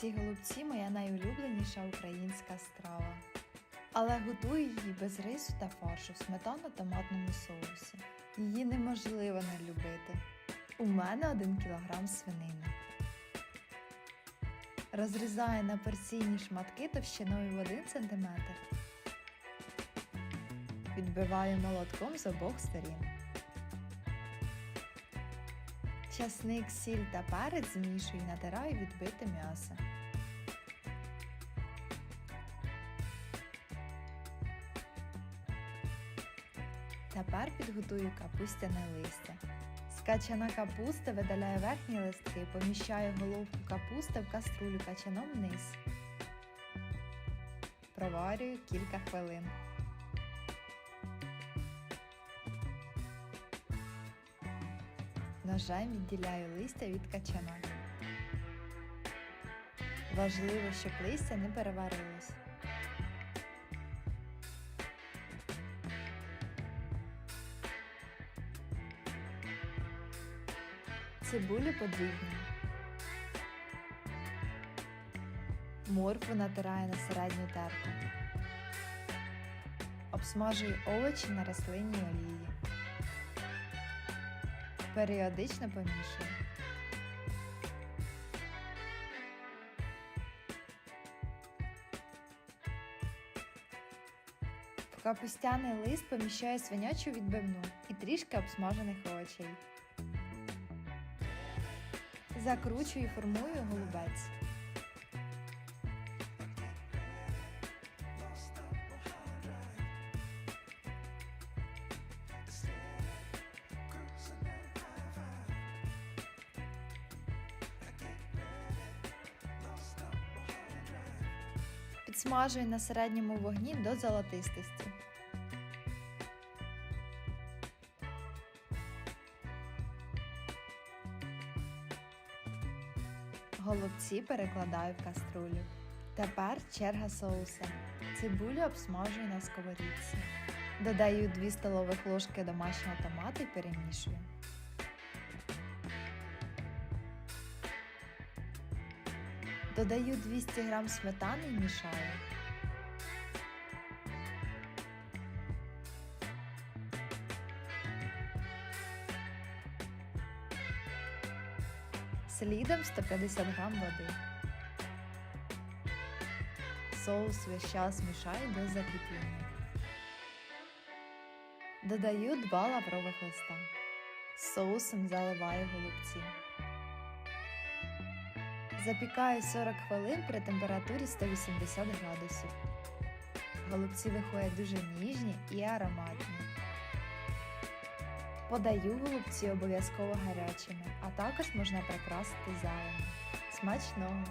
Ці голубці моя найулюбленіша українська страва. Але готую її без рису та фаршу в сметано-томатному соусі. Її неможливо не любити. У мене 1 кг свинини. Розрізаю на порційні шматки товщиною в 1 см. Відбиваю молотком з обох сторін. Часник, сіль та перець змішую і натираю відбите м'ясо. Тепер підготую капустяне листя. Скачана капуста видаляю верхні листки, поміщаю головку капусти в каструлю качаном вниз. Проварюю кілька хвилин. Ножем відділяю листя від качана. Важливо, щоб листя не переварилось. Цибулю подрібнюю. Моркву натираю на середню терку. Обсмажую овочі на рослинній олії. Періодично помішую. В капустяний лист поміщаю свинячу відбивну і трішки обсмажених овочей. Закручую і формую голубець. Підсмажую на середньому вогні до золотистості. Голубці перекладаю в каструлю. Тепер черга соуса. Цибулю обсмажую на сковорідці. Додаю 2 столових ложки домашнього томату і перемішую. Додаю 200 г сметани і мішаю. Слідом 150 г води. Соус весь час мішаю до закріплення. Додаю 2 лаврових листа. Соусом заливаю голубці. Запікаю 40 хвилин при температурі 180 градусів. Голубці виходять дуже ніжні і ароматні. Подаю голубці обов'язково гарячими, а також можна прикрасити зеленню. Смачного!